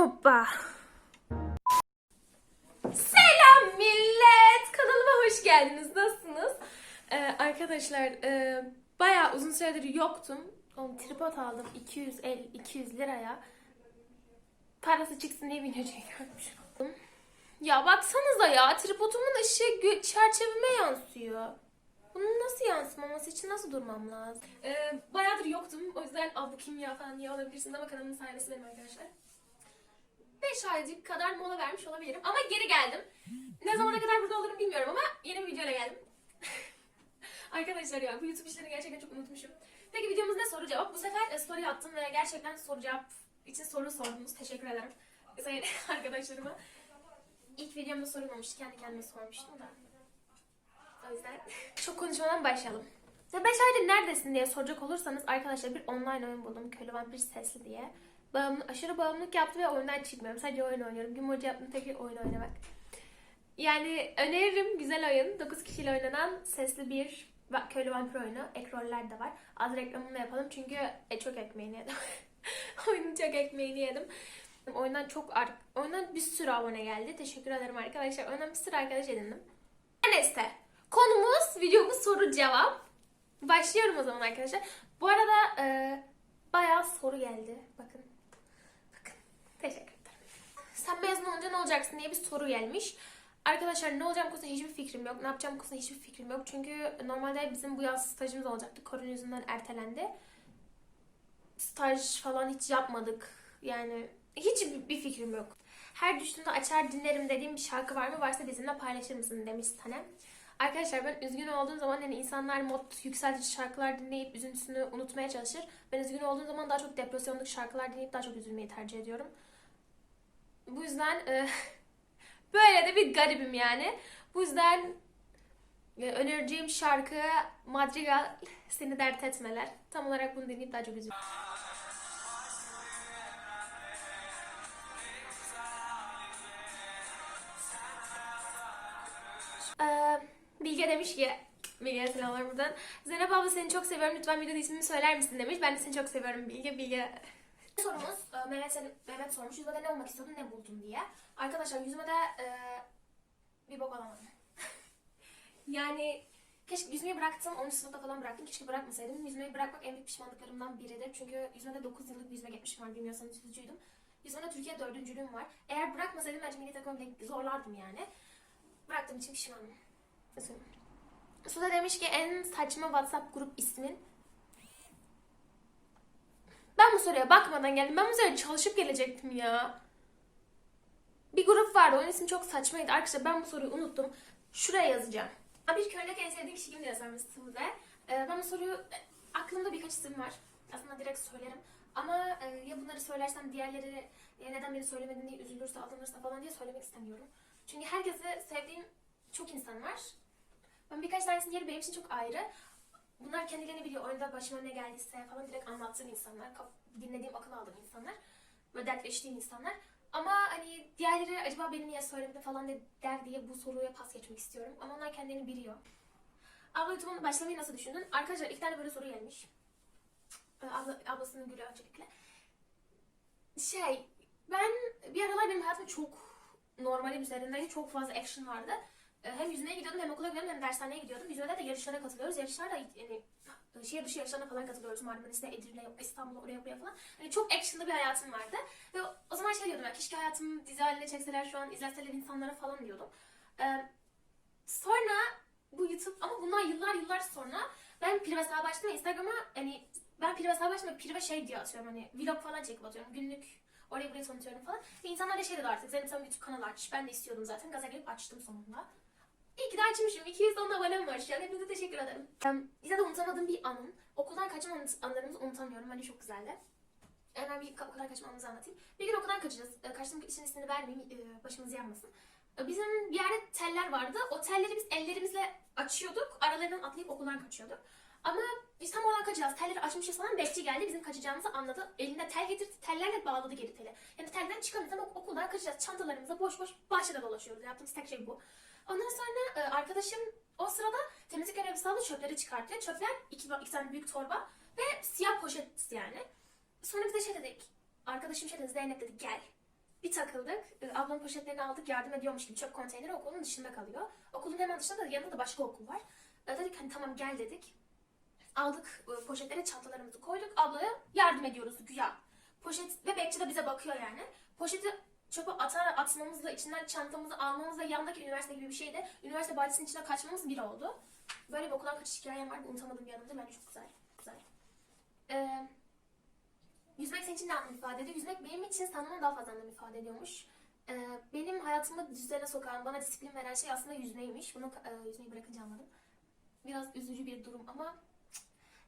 Hoppa. Selam millet. Kanalıma hoş geldiniz. Nasılsınız? Ee, arkadaşlar e, bayağı uzun süredir yoktum. Oğlum tripod aldım 250 200 liraya. Parası çıksın diye video çekiyormuş oldum. Ya baksanıza ya tripodumun ışığı çerçeveme yansıyor. Bunun nasıl yansımaması için nasıl durmam lazım? Ee, bayağıdır yoktum. O yüzden abla kimya falan diye olabilirsiniz ama kanalımın sahnesi benim arkadaşlar. 5 aycık kadar mola vermiş olabilirim ama geri geldim. Ne zamana kadar burada olurum bilmiyorum ama yeni bir videoyla geldim. Arkadaşlar ya bu YouTube işlerini gerçekten çok unutmuşum. Peki videomuz ne soru cevap? Bu sefer e, story attım ve gerçekten soru cevap için soru sordunuz. Teşekkür ederim. Sayın arkadaşlarıma. İlk videomda sorulmamıştı. Kendi kendime sormuştum da. O yüzden çok konuşmadan başlayalım. Ya 5 aydır neredesin diye soracak olursanız arkadaşlar bir online oyun buldum. Köylü Vampir Sesli diye. Bağımlı, aşırı bağımlılık yaptı ve oyundan çıkmıyorum. Sadece oyun oynuyorum. Gün boyunca yaptığım tek şey oyun oynamak. Yani öneririm güzel oyun. 9 kişiyle oynanan sesli bir köylü vampir oyunu. Ekroller de var. Az reklamını yapalım çünkü e, çok ekmeğini yedim. Oyunun çok ekmeğini yedim. Oyundan çok oyundan bir sürü abone geldi. Teşekkür ederim arkadaşlar. Oyundan bir sürü arkadaş edindim. Neyse. Konumuz, videomuz soru cevap. Başlıyorum o zaman arkadaşlar. Bu arada e, bayağı soru geldi. Bakın. Teşekkür ederim. Sen mezun olunca ne olacaksın diye bir soru gelmiş. Arkadaşlar ne olacağım konusunda hiçbir fikrim yok. Ne yapacağım konusunda hiçbir fikrim yok. Çünkü normalde bizim bu yaz stajımız olacaktı. Korona yüzünden ertelendi. Staj falan hiç yapmadık. Yani hiç bir fikrim yok. Her düştüğümde açar dinlerim dediğim bir şarkı var mı? Varsa bizimle paylaşır mısın demiş Tanem. Arkadaşlar ben üzgün olduğum zaman yani insanlar mod yükseltici şarkılar dinleyip üzüntüsünü unutmaya çalışır. Ben üzgün olduğum zaman daha çok depresyonluk şarkılar dinleyip daha çok üzülmeyi tercih ediyorum. Bu yüzden e, böyle de bir garibim yani. Bu yüzden e, önereceğim şarkı Madrigal Seni Dert Etmeler. Tam olarak bunu dinleyip daha çok üzülüyorum. Ee, Bilge demiş ki Bilge'ye selamlar buradan. Zeynep abla seni çok seviyorum. Lütfen videoda ismini söyler misin demiş. Ben de seni çok seviyorum Bilge. Bilge Sorumuz e, Mehmet, Mehmet sormuş. Yüzmede ne olmak istiyordun ne buldun diye. Arkadaşlar yüzmede e, bir bok alamadım. yani keşke yüzmeyi bıraktım. 10. sınıfta falan bıraktım. Keşke bırakmasaydım. Yüzmeyi bırakmak en büyük pişmanlıklarımdan biridir. Çünkü yüzmede 9 yıllık bir yüzme geçmişim var. Bilmiyorsanız yüzücüydüm. Yüzmede Türkiye dördüncülüğüm var. Eğer bırakmasaydım bence milli takımı bile zorlardım yani. Bıraktığım için pişmanım. Üzgünüm. Suda demiş ki en saçma WhatsApp grup ismin. Ben bu soruya bakmadan geldim. Ben bu soruya çalışıp gelecektim ya. Bir grup vardı. Onun ismi çok saçmaydı. Arkadaşlar ben bu soruyu unuttum. Şuraya yazacağım. Bir köylük en sevdiğim kişi kimdir yazmışsınız ve e, ben bu soruyu e, aklımda birkaç isim var. Aslında direkt söylerim. Ama e, ya bunları söylersem diğerleri neden beni söylemedin diye üzülürse, alınırsa falan diye söylemek istemiyorum. Çünkü herkese sevdiğim çok insan var. Ben birkaç tanesinin yeri benim için çok ayrı. Bunlar kendilerini biliyor. Oyunda başıma ne geldiyse falan direkt anlattığım insanlar. Dinlediğim, akıl aldığım insanlar. Böyle dertleştiğim insanlar. Ama hani diğerleri acaba beni niye söylemedi falan de, der diye bu soruya pas geçmek istiyorum. Ama onlar kendilerini biliyor. Abla YouTube'un başlamayı nasıl düşündün? Arkadaşlar iki tane böyle soru gelmiş. Ee, Abla, ablasının gülü öncelikle. Şey, ben bir aralar benim hayatım çok normalin üzerindeydi. Çok fazla action vardı. Ee, Hem yüzmeye gidiyordum hem okula gidiyordum hem dershaneye gidiyordum. Yüzmede de yarışlara katılıyoruz. Yarışlar da yani şehir dışı yarışlarına falan katılıyoruz. Marmaris'te, Edirne, İstanbul'a, oraya buraya falan. Hani çok actionlı bir hayatım vardı. Ve o zaman şey diyordum ya keşke hayatımı dizi haline çekseler şu an izleseler insanlara falan diyordum. Ee, sonra bu YouTube ama bundan yıllar yıllar sonra ben Prive hesabı açtım ve Instagram'a hani ben Prive hesabı açtım ve Prive şey diye atıyorum hani vlog falan çekip atıyorum günlük oraya buraya tanıtıyorum falan. Ve insanlar da şey dedi artık Zeynep sen YouTube kanalı aç. Ben de istiyordum zaten gaza gelip açtım sonunda. İyi ki de açmışım. 210 abonem var şu an. Hepinize teşekkür ederim. Um, bize de unutamadığım bir anım. Okuldan kaçma anı- anılarımızı unutamıyorum. Bence çok güzeldi. Hemen bir okuldan kaçma anımızı anlatayım. Bir gün okuldan kaçacağız. E, Kaçtığım kişinin ismini vermeyeyim. e, Başımız yanmasın. E, Bizim bir yerde teller vardı. O telleri biz ellerimizle açıyorduk. Aralarından atlayıp okuldan kaçıyorduk. Ama biz tam oradan kaçacağız. Telleri açmışız falan. Bekçi geldi. Bizim kaçacağımızı anladı. Elinde tel getirdi. Tellerle bağladı geri teli. Yani telden çıkamayız ama okuldan kaçacağız. Çantalarımızla boş boş bahçede dolaşıyoruz. Yaptığımız tek şey bu. Ondan sonra e, arkadaşım o sırada temizlik görevlisi aldı çöpleri çıkartıyor. Çöpler iki, iki tane büyük torba ve siyah poşet yani. Sonra biz de şey dedik. Arkadaşım şey dedi Zeynep dedi gel. Bir takıldık. Ee, Ablamın poşetlerini aldık. Yardım ediyormuş gibi çöp konteyneri okulun dışında kalıyor. Okulun hemen dışında da yanında da başka okul var. Ee, dedik hani tamam gel dedik. Aldık e, poşetlere çantalarımızı koyduk. Ablaya yardım ediyoruz güya. Poşet ve bekçi de bize bakıyor yani. Poşeti çöpe atar atmamızla içinden çantamızı almamızla yandaki üniversite gibi bir şeyde üniversite bahçesinin içine kaçmamız bir oldu. Böyle bir okuldan kaçış hikayem var. Unutamadığım bir anımdı. Bence çok güzel. Güzel. Ee, yüzmek senin için ne anlam ifade ediyor? Yüzmek benim için sandığımdan daha fazla anlam ifade ediyormuş. Ee, benim hayatımı düzene sokan, bana disiplin veren şey aslında yüzmeymiş. Bunu e, yüzmeyi bırakınca anladım. Biraz üzücü bir durum ama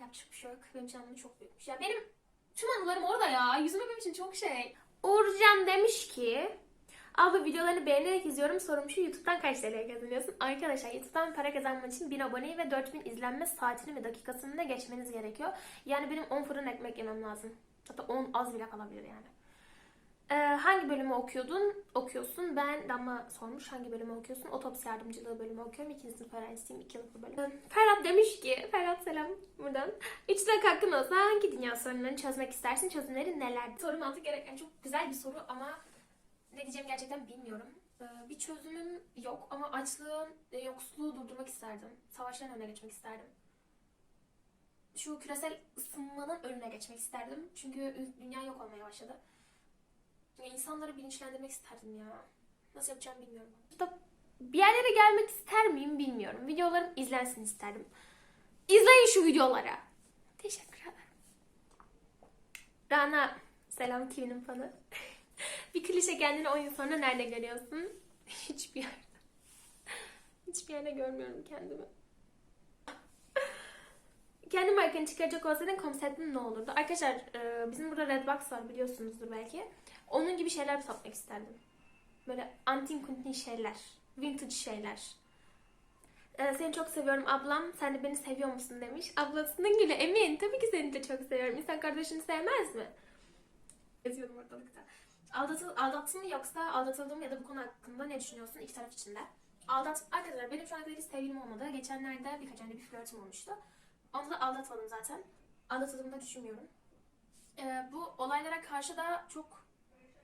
yapacak bir şey yok. Benim için anlamı çok büyükmüş. Ya benim tüm anılarım orada ya. Yüzme benim için çok şey. Uğurcan demiş ki Abla videolarını beğenerek izliyorum. Sorum şu YouTube'dan kaç TL kazanıyorsun? Arkadaşlar YouTube'dan para kazanmak için 1000 aboneyi ve 4000 izlenme saatini ve dakikasını da geçmeniz gerekiyor. Yani benim 10 fırın ekmek yemem lazım. Hatta 10 az bile kalabilir yani. Ee, hangi bölümü okuyordun? Okuyorsun. Ben Damla sormuş hangi bölümü okuyorsun? Otopsi yardımcılığı bölümü okuyorum. İkinci sınıf öğrencisiyim. 2 yıllık bir bölüm. Ee, Ferhat demiş ki, Ferhat selam buradan. Üç dakika hakkın olsa hangi dünya sorunlarını çözmek istersin? Çözümleri neler? Sorum mantık gereken çok güzel bir soru ama ne diyeceğim gerçekten bilmiyorum. Ee, bir çözümüm yok ama açlığı, e, yoksulluğu durdurmak isterdim. Savaşların önüne geçmek isterdim. Şu küresel ısınmanın önüne geçmek isterdim. Çünkü dünya yok olmaya başladı. Ya insanları bilinçlendirmek isterdim ya. Nasıl yapacağımı bilmiyorum. Hatta bir yerlere gelmek ister miyim bilmiyorum. Videolarım izlensin isterdim. İzleyin şu videolara. Teşekkür ederim. Rana, selam Kivi'nin fanı. bir klişe kendini 10 yıl sonra nerede görüyorsun? Hiçbir yerde. Hiçbir yerde görmüyorum kendimi. Kendi markanı çıkaracak olsaydın konseptin ne olurdu? Arkadaşlar e, bizim burada Redbox var biliyorsunuzdur belki. Onun gibi şeyler satmak isterdim. Böyle antin kuntin şeyler. Vintage şeyler. E, seni çok seviyorum ablam. Sen de beni seviyor musun demiş. Ablasının gülü Emin. Tabii ki seni de çok seviyorum. İnsan kardeşini sevmez mi? Yazıyorum ortalıkta. Aldatıl, aldattın mı yoksa aldatıldım ya da bu konu hakkında ne düşünüyorsun iki taraf için de? Aldat, arkadaşlar benim şu ana kadar hiç sevgilim olmadı. Geçenlerde birkaç önce bir flörtüm olmuştu. Onu da aldatmadım zaten. Aldatıldığımı da düşünmüyorum. Ee, bu olaylara karşı da çok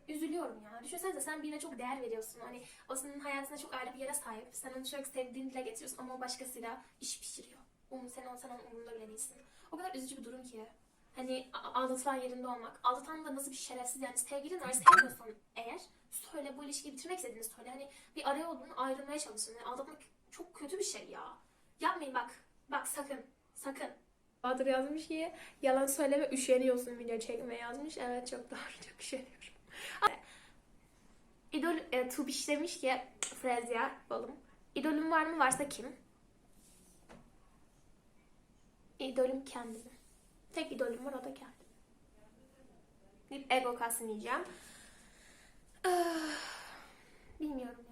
üzülüyorum ya. Düşünsenize sen birine çok değer veriyorsun. Hani o senin hayatında çok ayrı bir yere sahip. Sen onu çok sevdiğini dile getiriyorsun ama o başkasıyla iş pişiriyor. Onu sen, sen onun umurunda bile değilsin. O kadar üzücü bir durum ki. Hani aldatılan yerinde olmak. Aldatan da nasıl bir şerefsiz yani sevgilin var sevmiyorsan eğer söyle bu ilişkiyi bitirmek istediğini söyle. Hani bir araya olduğunu ayrılmaya çalışın. Yani aldatmak çok kötü bir şey ya. Yapmayın bak. Bak sakın. Sakın. Bahadır yazmış ki yalan söyleme üşeniyorsun video çekmeye yazmış. Evet çok doğru çok üşeniyorum. İdol e, Tubiş demiş ki Frezya balım. İdolün var mı varsa kim? İdolüm kendim. Tek idolüm var o da kendim. Deyip ego kasmayacağım. Ah, Bilmiyorum.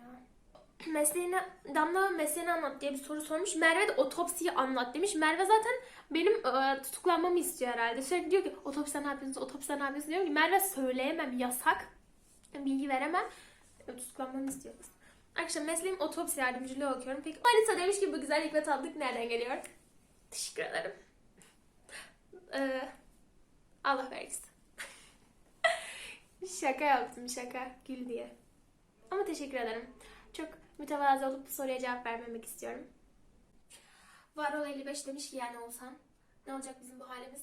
Mesleğini, Damla mesleğini anlat diye bir soru sormuş. Merve de otopsiyi anlat demiş. Merve zaten benim e, tutuklanmamı istiyor herhalde. Sürekli diyor ki otopside ne yapıyorsunuz, otopside ne yapıyorsunuz diyor ki Merve söyleyemem yasak. Bilgi veremem. E, tutuklanmamı istiyor. Arkadaşlar mesleğim otopsi yardımcılığı okuyorum. Peki Manisa demiş ki bu güzellik ve tatlılık nereden geliyor? Teşekkür ederim. Ee, Allah vergisi. şaka yaptım şaka. Gül diye. Ama teşekkür ederim. Çok mütevazı olup bu soruya cevap vermemek istiyorum. Varol 55 demiş ki yani olsam. Ne olacak bizim bu halimiz?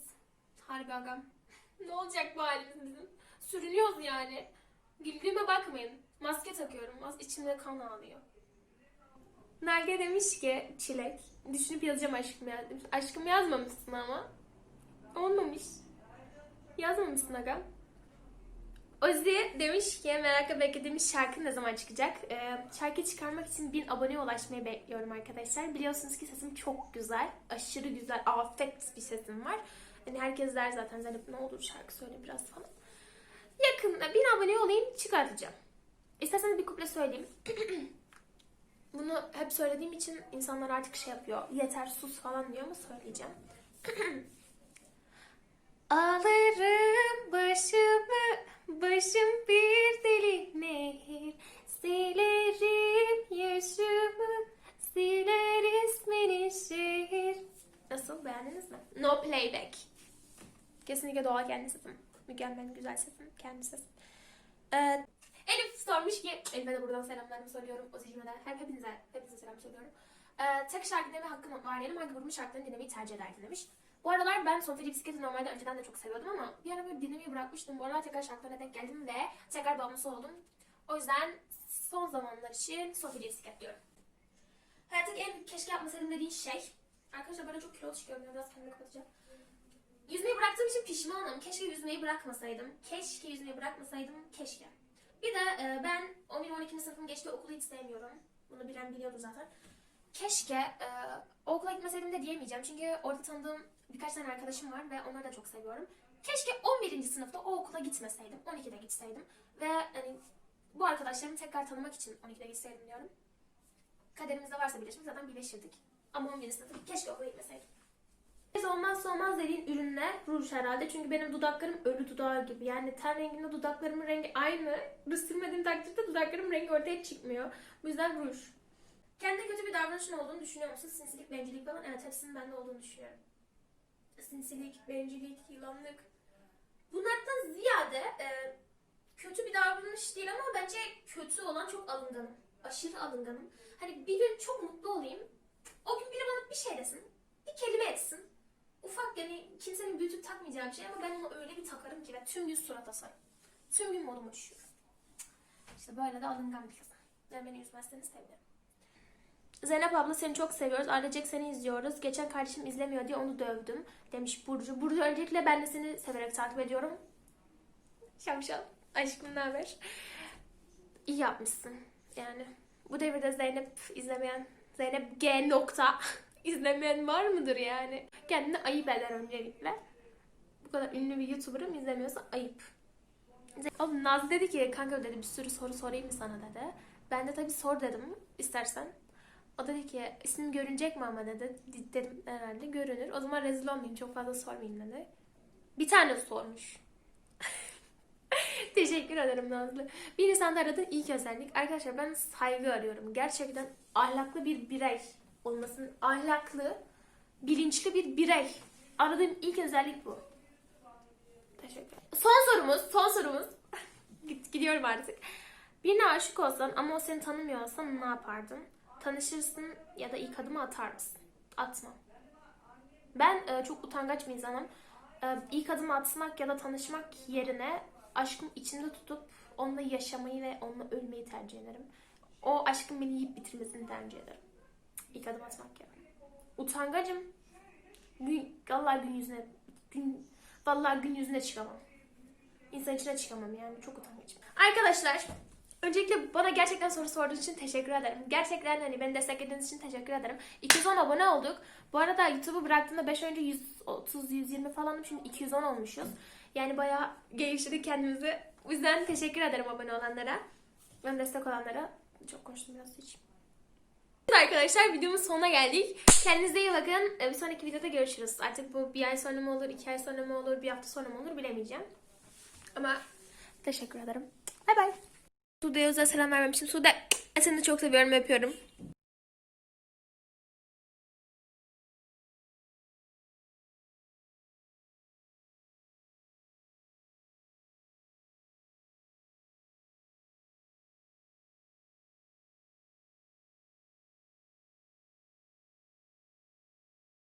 Harbi agam. ne olacak bu halimiz bizim? Sürünüyoruz yani. Güldüğüme bakmayın. Maske takıyorum. Az içimde kan ağlıyor. Nerge demiş ki Çilek. Düşünüp yazacağım aşkım ya demiş. Aşkım yazmamışsın ama. Olmamış. Yazmamışsın agam. Ozi demiş ki merakla beklediğimiz şarkı ne zaman çıkacak? Ee, şarkı çıkarmak için 1000 aboneye ulaşmayı bekliyorum arkadaşlar. Biliyorsunuz ki sesim çok güzel. Aşırı güzel, afet bir sesim var. Hani herkes der zaten Zeynep ne olur şarkı söyle biraz falan. Yakında 1000 abone olayım çıkartacağım. İsterseniz bir kuple söyleyeyim. Bunu hep söylediğim için insanlar artık şey yapıyor. Yeter sus falan diyor ama söyleyeceğim. Alırım başımı, başım bir deli nehir. Silerim yaşımı, siler ismini şehir. Nasıl beğendiniz mi? No playback. Kesinlikle doğal kendi sesim. Mükemmel güzel sesim, kendi sesim. Ee, Sormuş ki, Elif'e de buradan selamlarımı söylüyorum. Ozicime de. Hep, hepinize, hepinize selam söylüyorum. Ee, tek şarkı dinleme hakkım var diyelim. Hangi grubun şarkılarını dinlemeyi tercih ederdin demiş. Bu aralar ben Sofya Bisikleti normalde önceden de çok seviyordum ama bir ara böyle dinlemeyi bırakmıştım. Bu aralar tekrar şarkılarına denk geldim ve tekrar bağımlısı oldum. O yüzden son zamanlar için Sofya Bisiklet diyorum. Hayattaki en keşke yapmasaydım dediğin şey. Arkadaşlar böyle çok kilolu çıkıyorum. Biraz kendimi kapatacağım. Yüzmeyi bıraktığım için pişmanım. Keşke yüzmeyi bırakmasaydım. Keşke yüzmeyi bırakmasaydım. Keşke. Bir de e, ben 11-12. sınıfın geçtiği okulu hiç sevmiyorum. Bunu bilen biliyordu zaten. Keşke e, okula gitmeseydim de diyemeyeceğim. Çünkü orada tanıdığım birkaç tane arkadaşım var ve onları da çok seviyorum. Keşke 11. sınıfta o okula gitmeseydim. 12'de gitseydim. Ve hani bu arkadaşlarımı tekrar tanımak için 12'de gitseydim diyorum. Kaderimizde varsa birleşmek zaten birleşirdik. Ama 11. sınıfta keşke okula gitmeseydim. Biz olmazsa olmaz dediğin ürünler ruj herhalde. Çünkü benim dudaklarım ölü dudağı gibi. Yani ten rengimle dudaklarımın rengi aynı. Ruj sürmediğim takdirde dudaklarımın rengi ortaya çıkmıyor. Bu yüzden ruj. Kendine kötü bir davranışın olduğunu düşünüyor musun? Sinsilik, bencillik falan. Evet hepsinin bende olduğunu düşünüyorum. Sinsilik, bencillik, yılanlık. Bunlardan ziyade e, kötü bir davranış değil ama bence kötü olan çok alınganım. Aşırı alınganım. Hani bir gün çok mutlu olayım. O gün biri bana bir şey desin. Bir kelime etsin. Ufak yani kimsenin büyütüp takmayacağı bir şey ama ben onu öyle bir takarım ki ve tüm gün surat asarım. Tüm gün moduma düşüyorum. İşte böyle de alıngan bir kızım. Yani beni üzmezseniz sevinirim. Zeynep abla seni çok seviyoruz. Ailecek seni izliyoruz. Geçen kardeşim izlemiyor diye onu dövdüm. Demiş Burcu. Burcu öncelikle ben de seni severek takip ediyorum. Şamşal. Aşkım ne haber? İyi yapmışsın. Yani bu devirde Zeynep izlemeyen, Zeynep G nokta izlemeyen var mıdır yani? Kendini ayıp eder öncelikle. Bu kadar ünlü bir YouTuber'ım izlemiyorsa ayıp. Oğlum Naz dedi ki kanka dedi bir sürü soru sorayım mı sana dedi. Ben de tabii sor dedim istersen. O dedi ki ismim görünecek mi ama dedi. Dedim herhalde görünür. O zaman rezil olmayayım çok fazla sormayayım dedi. Bir tane sormuş. Teşekkür ederim Nazlı. Bir insanda aradığın ilk özellik. Arkadaşlar ben saygı arıyorum. Gerçekten ahlaklı bir birey olmasının ahlaklı, bilinçli bir birey. Aradığım ilk özellik bu. Teşekkür. Son sorumuz, son sorumuz. Gidiyorum artık. Birine aşık olsan ama o seni tanımıyor olsa ne yapardın? Tanışırsın ya da ilk adımı atar mısın? Atmam. Ben e, çok utangaç bir insanım. E, ilk adımı atmak ya da tanışmak yerine aşkım içinde tutup onunla yaşamayı ve onunla ölmeyi tercih ederim. O aşkın beni yiyip bitirmesini tercih ederim. İlk adım atmak yani. Utangacım. Gün, vallahi gün yüzüne gün, vallahi gün yüzüne çıkamam. İnsan içine çıkamam yani. Çok utangacım. Arkadaşlar Öncelikle bana gerçekten soru sorduğunuz için teşekkür ederim. Gerçekten hani beni desteklediğiniz için teşekkür ederim. 210 abone olduk. Bu arada YouTube'u bıraktığımda 5 önce 130-120 falandım. Şimdi 210 olmuşuz. Yani bayağı geliştirdik kendimizi. O yüzden teşekkür ederim abone olanlara. Ben destek olanlara. Çok konuştum biraz hiç. Arkadaşlar videomun sonuna geldik. Kendinize iyi bakın. Ee, Bir sonraki videoda görüşürüz. Artık bu bir ay sonra mı olur, iki ay sonra mı olur, bir hafta sonra mı olur bilemeyeceğim. Ama teşekkür ederim. Bay bay. Sude'ye özel selam vermemişim. Sude seni de çok seviyorum, öpüyorum.